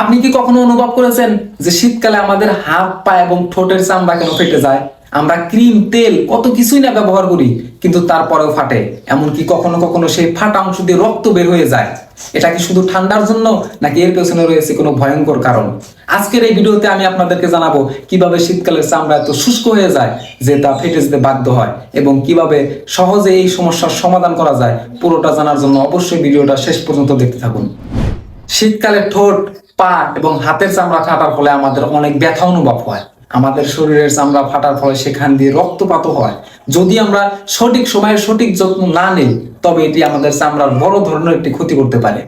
আপনি কি কখনো অনুভব করেছেন যে শীতকালে আমাদের হাত, পা এবং ঠোঁটের চামড়া কেন ফেটে যায়? আমরা ক্রিম, তেল, কত কিছুই না ব্যবহার করি, কিন্তু তারপরেও ফাটে। এমনকি কখনো কখনো সেই ফাটা অংশ দিয়ে রক্ত বের হয়ে যায়। এটা কি শুধু ঠান্ডার জন্য, নাকি এর পেছনে রয়েছে কোনো ভয়ঙ্কর কারণ? আজকের এই ভিডিওতে আমি আপনাদেরকে জানাব কীভাবে শীতকালের চামড়া এত শুষ্ক হয়ে যায়, যে তা ফেটে যেতে বাধ্য হয়, এবং কীভাবে সহজে এই সমস্যার সমাধান করা যায়। পুরোটা জানার জন্য অবশ্যই ভিডিওটা শেষ পর্যন্ত দেখতে থাকুন। শীতকালে ঠোঁট পা এবং হাতের চামড়া ফাটার ফলে আমাদের অনেক ব্যথা অনুভব হয়। আমাদের শরীরের চামড়া ফাটার ফলে সেখান দিয়ে রক্তপাত হয়। যদি আমরা সঠিক সময়ে সঠিক যত্ন না নিই, তবে এটি আমাদের চামড়ার বড় ধরনের একটি ক্ষতি করতে পারে।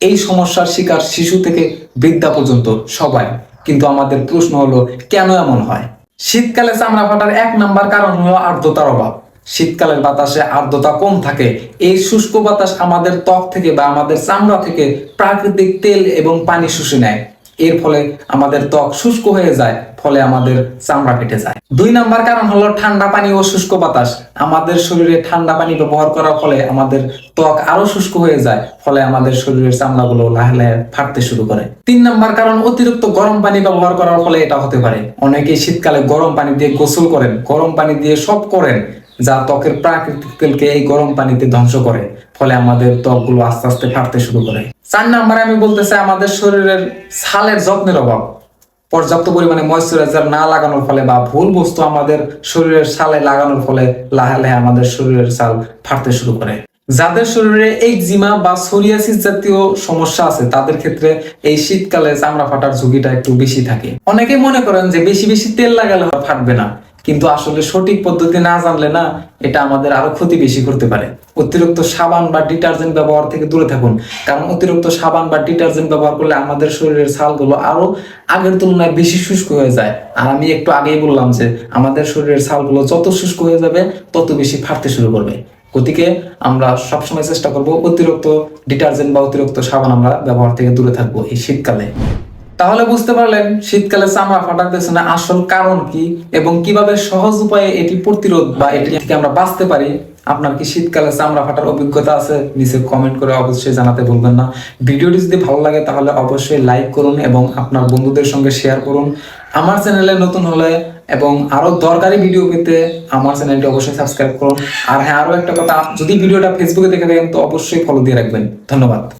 এই সমস্যার শিকার শিশু থেকে বৃদ্ধা পর্যন্ত সবাই। কিন্তু আমাদের প্রশ্ন হলো, কেন এমন হয়? শীতকালে চামড়া ফাটার এক নাম্বার কারণ হলো আর্দ্রতার অভাব। শীতকালের বাতাসে আর্দ্রতা কম থাকে। এই শুষ্ক বাতাস আমাদের ত্বক থেকে বা আমাদের চামড়া থেকে প্রাকৃতিক তেল এবং পানি শুষে নেয়। এর ফলে আমাদের ত্বক শুষ্ক হয়ে যায়, ফলে আমাদের চামড়া কেটে যায়। দুই নাম্বার কারণ হলো ঠান্ডা পানি ও শুষ্ক বাতাস। আমাদের শরীরে ঠান্ডা পানি ব্যবহার করার ফলে আমাদের ত্বক আরও শুষ্ক হয়ে যায়, ফলে আমাদের শরীরের চামড়াগুলো লাহে লাহে ফাটতে শুরু করে। তিন নাম্বার কারণ অতিরিক্ত গরম পানি ব্যবহার করার ফলে এটা হতে পারে। অনেকেই শীতকালে গরম পানি দিয়ে গোসল করেন, গরম পানি দিয়ে সব করেন যা ত্বকের প্রাকৃতিক তেলকে এই গরম পানিতে ধ্বংস করে, ফলে আমাদের ত্বকগুলো আস্তে আস্তে ফাটতে শুরু করে। চার নাম্বারে আমি বলতে চাই আমাদের শরীরের ছালের যত্নের অভাব। পর্যাপ্ত পরিমাণে ময়শ্চারাইজার না লাগানোর ফলে বা ভুল বস্তু আমাদের শরীরের ছালে লাগানোর ফলে লাহে লাহে আমাদের শরীরের ছাল ফাটতে শুরু করে। যাদের শরীরে একজিমা বা সোরিয়াসিস জাতীয় সমস্যা আছে, তাদের ক্ষেত্রে এই শীতকালে চামড়া ফাটার ঝুঁকিটা একটু বেশি থাকে। অনেকে মনে করেন যে বেশি বেশি তেল লাগালে ফাটবে না। কিন্তু আসলে সঠিক পদ্ধতি না জানলে না এটা আমাদের আরও ক্ষতি বেশি করতে পারে। অতিরিক্ত সাবান বা ডিটারজেন্ট ব্যবহার থেকে দূরে থাকুন। কারণ অতিরিক্ত সাবান বা ডিটারজেন্ট ব্যবহার করলে আমাদের শরীরের ছালগুলো আরও আগের তুলনায় বেশি শুষ্ক হয়ে যায়। আর আমি একটু আগেই বললাম যে, আমাদের শরীরের ছালগুলো যত শুষ্ক হয়ে যাবে, তত বেশি ফাটতে শুরু করবে। গতিকে আমরা সবসময় চেষ্টা করব অতিরিক্ত ডিটারজেন্ট বা অতিরিক্ত সাবান আমরা ব্যবহার থেকে দূরে থাকব এই শীতকালে। তাহলে বুঝতে পারলেন শীতকালে চামড়া ফাটার পেছনে আসল কারণ কি? এবং কীভাবে সহজ উপায়ে এটি প্রতিরোধ বা এটি থেকে আমরা বাঁচতে পারি? আপনার কি শীতকালে চামড়া ফাটার অভিজ্ঞতা আছে? নিচে কমেন্ট করে অবশ্যই জানাতে ভুলবেন না। ভিডিওটি যদি ভালো লাগে তাহলে অবশ্যই লাইক করুন এবং আপনার বন্ধুদের সঙ্গে শেয়ার করুন। আমার চ্যানেলে নতুন হলে এবং আরও দরকারি ভিডিও পেতে আমার চ্যানেলটি অবশ্যই সাবস্ক্রাইব করুন। আর হ্যাঁ আরও একটা কথা, যদি ভিডিওটা ফেসবুকে দেখে থাকেন তো অবশ্যই ফলো দিয়ে রাখবেন। ধন্যবাদ।